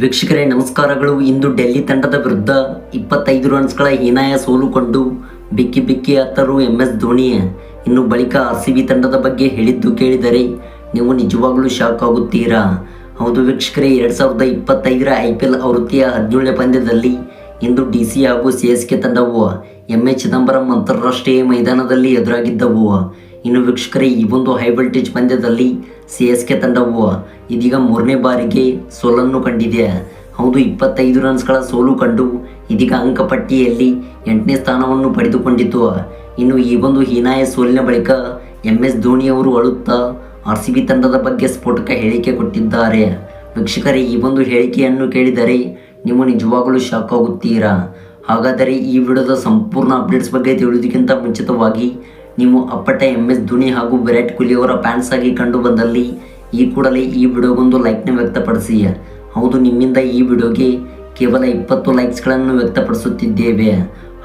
ವೀಕ್ಷಕರೇ, ನಮಸ್ಕಾರಗಳು. ಇಂದು ಡೆಲ್ಲಿ ತಂಡದ ವಿರುದ್ಧ ಇಪ್ಪತ್ತೈದು ರನ್ಸ್ಗಳ ಹೀನಾಯ ಸೋಲು ಕಂಡು ಬಿಕ್ಕಿ ಬಿಕ್ಕಿ ಅತ್ತರು ಎಂ ಎಸ್ ಧೋನಿ. ಇನ್ನು ಬಳಿಕ ಆರ್ ಸಿ ಬಿ ತಂಡದ ಬಗ್ಗೆ ಹೇಳಿದ್ದು ಕೇಳಿದರೆ ನೀವು ನಿಜವಾಗಲೂ ಶಾಕ್ ಆಗುತ್ತೀರಾ? ಹೌದು ವೀಕ್ಷಕರೇ, ಎರಡು ಸಾವಿರದ ಇಪ್ಪತ್ತೈದರ ಐ ಪಿ ಎಲ್ ಆವೃತ್ತಿಯ ಹದಿನೇಳನೇ ಪಂದ್ಯದಲ್ಲಿ ಇಂದು ಡಿ ಸಿ ಹಾಗೂ ಸಿ ಎಸ್ ಕೆ ತಂಡವು ಎಂ ಎ ಚಿದಂಬರಂ ಅಂತಾರಾಷ್ಟ್ರೀಯ ಮೈದಾನದಲ್ಲಿ ಎದುರಾಗಿದ್ದವು. ಇನ್ನು ವೀಕ್ಷಕರೇ, ಈ ಒಂದು ಹೈ ವೋಲ್ಟೇಜ್ ಪಂದ್ಯದಲ್ಲಿ ಸಿ ಎಸ್ ಕೆ ತಂಡವು ಇದೀಗ ಮೂರನೇ ಬಾರಿಗೆ ಸೋಲನ್ನು ಕಂಡಿದೆ. ಹೌದು, ಇಪ್ಪತ್ತೈದು ರನ್ಸ್ಗಳ ಸೋಲು ಕಂಡು ಇದೀಗ ಅಂಕಪಟ್ಟಿಯಲ್ಲಿ ಎಂಟನೇ ಸ್ಥಾನವನ್ನು ಪಡೆದುಕೊಂಡಿತು. ಇನ್ನು ಈ ಒಂದು ಹೀನಾಯ ಸೋಲಿನ ಬಳಿಕ ಎಂ ಎಸ್ ಧೋನಿಯವರು ಅಳುತ್ತಾ ಆರ್ ಸಿ ಬಿ ತಂಡದ ಬಗ್ಗೆ ಸ್ಫೋಟಕ ಹೇಳಿಕೆ ಕೊಟ್ಟಿದ್ದಾರೆ. ವೀಕ್ಷಕರೇ, ಈ ಒಂದು ಹೇಳಿಕೆಯನ್ನು ಕೇಳಿದರೆ ನೀವು ನಿಜವಾಗಲೂ ಶಾಕ್ ಆಗುತ್ತೀರಾ? ಹಾಗಾದರೆ ಈ ವಿಡಿಯೋದ ಸಂಪೂರ್ಣ ಅಪ್ಡೇಟ್ಸ್ ಬಗ್ಗೆ ತಿಳಿಯೋದಕ್ಕಿಂತ ಮುಂಚಿತವಾಗಿ ನೀವು ಅಪ್ಪಟ ಎಂ ಎಸ್ ಧೋನಿ ಹಾಗೂ ವಿರಾಟ್ ಕೊಹ್ಲಿ ಅವರ ಫ್ಯಾನ್ಸ್ ಆಗಿ ಕಂಡು ಬಂದಲ್ಲಿ ಈ ಕೂಡಲೇ ಈ ವಿಡಿಯೋಗೊಂದು ಲೈಕ್ನ ವ್ಯಕ್ತಪಡಿಸಿ. ಹೌದು, ನಿಮ್ಮಿಂದ ಈ ವಿಡಿಯೋಗೆ ಕೇವಲ ಇಪ್ಪತ್ತು ಲೈಕ್ಸ್ಗಳನ್ನು ವ್ಯಕ್ತಪಡಿಸುತ್ತಿದ್ದೇವೆ.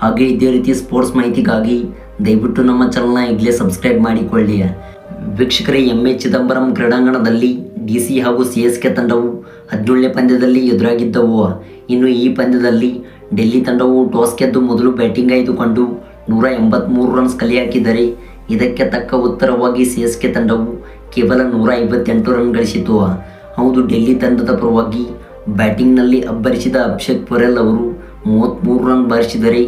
ಹಾಗೆ ಇದೇ ರೀತಿ ಸ್ಪೋರ್ಟ್ಸ್ ಮಾಹಿತಿಗಾಗಿ ದಯವಿಟ್ಟು ನಮ್ಮ ಚಾನಲ್ನ ಈಗಲೇ ಸಬ್ಸ್ಕ್ರೈಬ್ ಮಾಡಿಕೊಳ್ಳಿ. ವೀಕ್ಷಕರೇ, ಎಂ ಎ ಚಿದಂಬರಂ ಕ್ರೀಡಾಂಗಣದಲ್ಲಿ ಡಿ ಸಿ ಹಾಗೂ ಸಿ ಎಸ್ ಕೆ ತಂಡವು ಹದಿನೇಳನೇ ಪಂದ್ಯದಲ್ಲಿ ಎದುರಾಗಿದ್ದವು. ಇನ್ನು ಈ ಪಂದ್ಯದಲ್ಲಿ ಡೆಲ್ಲಿ ತಂಡವು ಟಾಸ್ ಗೆದ್ದು ಮೊದಲು ಬ್ಯಾಟಿಂಗ್ ಆಯ್ದುಕೊಂಡು ನೂರ ಎಂಬತ್ತ್ಮೂರು ರನ್ಸ್ ಕಲೆ ಇದಕ್ಕೆ ತಕ್ಕ ಉತ್ತರವಾಗಿ ಸಿ ಎಸ್ ಕೆ ತಂಡವು ಕೇವಲ ನೂರ ಐವತ್ತೆಂಟು ರನ್ ಗಳಿಸಿತು. ಹೌದು, ಡೆಲ್ಲಿ ತಂಡದ ಪರವಾಗಿ ಬ್ಯಾಟಿಂಗ್ನಲ್ಲಿ ಅಬ್ಬರಿಸಿದ ಅಭಿಷೇಕ್ ಪೊರೆಲ್ ಅವರು ಮೂವತ್ತ್ಮೂರು ರನ್ ಬಾರಿಸಿದರೆ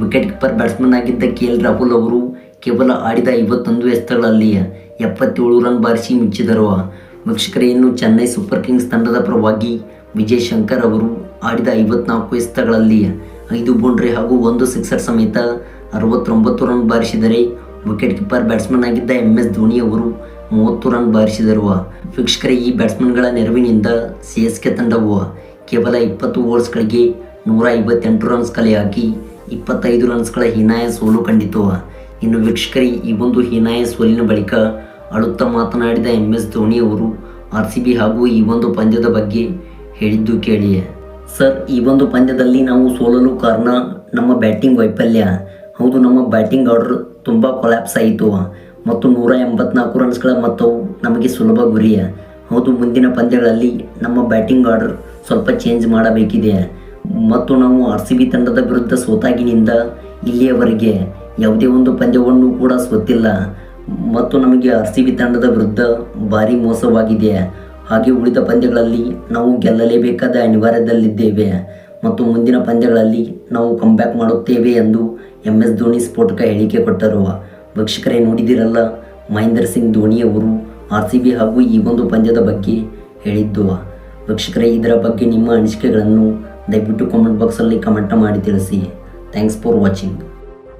ವಿಕೆಟ್ ಕೀಪರ್ ಬ್ಯಾಟ್ಸ್ಮನ್ ಆಗಿದ್ದ ಕೆ ಎಲ್ ರಾಹುಲ್ ಅವರು ಕೇವಲ ಆಡಿದ ಐವತ್ತೊಂದು ಎಸೆತಗಳಲ್ಲಿ ಎಪ್ಪತ್ತೇಳು ರನ್ ಬಾರಿಸಿ ಮುಚ್ಚಿದರು ವೀಕ್ಷಕರೇ, ಇನ್ನು ಚೆನ್ನೈ ಸೂಪರ್ ಕಿಂಗ್ಸ್ ತಂಡದ ಪರವಾಗಿ ವಿಜಯ್ ಶಂಕರ್ ಅವರು ಆಡಿದ ಐವತ್ನಾಲ್ಕು ಎಸೆತಗಳಲ್ಲಿ ಐದು ಬೌಂಡ್ರಿ ಹಾಗೂ ಒಂದು ಸಿಕ್ಸರ್ ಸಮೇತ ಅರವತ್ತೊಂಬತ್ತು ರನ್ ಬಾರಿಸಿದರೆ ವಿಕೆಟ್ ಕೀಪರ್ ಬ್ಯಾಟ್ಸ್ಮನ್ ಆಗಿದ್ದ ಎಂ ಎಸ್ ಧೋನಿ ಅವರು ಮೂವತ್ತು ರನ್ ಬಾರಿಸಿದರು. ವೀಕ್ಷಕರ, ಈ ಬ್ಯಾಟ್ಸ್ಮನ್ಗಳ ನೆರವಿನಿಂದ ಸಿ ಎಸ್ ಕೆ ತಂಡವು ಕೇವಲ ಇಪ್ಪತ್ತು ಓವರ್ಸ್ಗಳಿಗೆ ನೂರ ಐವತ್ತೆಂಟು ರನ್ಸ್ ಕಲೆ ಹಾಕಿ ಇಪ್ಪತ್ತೈದು ರನ್ಸ್ಗಳ ಹೀನಾಯ ಸೋಲು ಕಂಡಿತು. ಇನ್ನು ವೀಕ್ಷಕರಿ, ಈ ಒಂದು ಹೀನಾಯ ಸೋಲಿನ ಬಳಿಕ ಅಳುತ್ತಾ ಮಾತನಾಡಿದ ಎಂ ಎಸ್ ಧೋನಿ ಅವರು ಆರ್ ಸಿ ಬಿ ಹಾಗೂ ಈ ಒಂದು ಪಂದ್ಯದ ಬಗ್ಗೆ ಹೇಳಿದ್ದು ಕೇಳಿ. ಸರ್ ಈ ಒಂದು ಪಂದ್ಯದಲ್ಲಿ ನಾವು ಸೋಲಲು ಕಾರಣ ನಮ್ಮ ಬ್ಯಾಟಿಂಗ್ ವೈಫಲ್ಯ. ಹೌದು, ನಮ್ಮ ಬ್ಯಾಟಿಂಗ್ ಆರ್ಡರ್ ತುಂಬ ಕೊಲ್ಯಾಪ್ಸ್ ಆಯಿತು. ಮತ್ತು ನೂರ ಎಂಬತ್ನಾಲ್ಕು ರನ್ಸ್ಗಳ ಮೊತ್ತವು ನಮಗೆ ಸುಲಭ ಗುರಿಯ ಹೌದು, ಮುಂದಿನ ಪಂದ್ಯಗಳಲ್ಲಿ ನಮ್ಮ ಬ್ಯಾಟಿಂಗ್ ಆರ್ಡರ್ ಸ್ವಲ್ಪ ಚೇಂಜ್ ಮಾಡಬೇಕಿದೆ. ಮತ್ತು ನಾವು ಆರ್ ಸಿ ಬಿ ತಂಡದ ವಿರುದ್ಧ ಸೋತಾಗಿನಿಂದ ಇಲ್ಲಿಯವರೆಗೆ ಯಾವುದೇ ಒಂದು ಪಂದ್ಯವನ್ನು ಕೂಡ ಸೋತಿಲ್ಲ. ಮತ್ತು ನಮಗೆ ಆರ್ ಸಿ ಬಿ ತಂಡದ ವಿರುದ್ಧ ಭಾರಿ ಮೋಸವಾಗಿದೆ. ಹಾಗೆ ಉಳಿದ ಪಂದ್ಯಗಳಲ್ಲಿ ನಾವು ಗೆಲ್ಲಲೇಬೇಕಾದ ಅನಿವಾರ್ಯದಲ್ಲಿದ್ದೇವೆ. ಮತ್ತು ಮುಂದಿನ ಪಂದ್ಯಗಳಲ್ಲಿ ನಾವು ಕಂಬ್ಯಾಕ್ ಮಾಡುತ್ತೇವೆ ಎಂದು ಎಂ ಎಸ್ ಧೋನಿ ಸ್ಫೋಟಕ ಹೇಳಿಕೆ ಕೊಟ್ಟರು. ವೀಕ್ಷಕರೇ ನೋಡಿದಿರಲ್ಲ ಮಹೇಂದ್ರ ಸಿಂಗ್ ಧೋನಿಯವರು ಆರ್ ಸಿ ಬಿ ಹಾಗೂ ಈ ಒಂದು ಪಂದ್ಯದ ಬಗ್ಗೆ ಹೇಳಿದ್ದು. ವೀಕ್ಷಕರೇ, ಇದರ ಬಗ್ಗೆ ನಿಮ್ಮ ಅನಿಸಿಕೆಗಳನ್ನು ದಯವಿಟ್ಟು ಕಾಮೆಂಟ್ ಬಾಕ್ಸಲ್ಲಿ ಕಮೆಂಟ್ ಮಾಡಿ ತಿಳಿಸಿ. Thanks for watching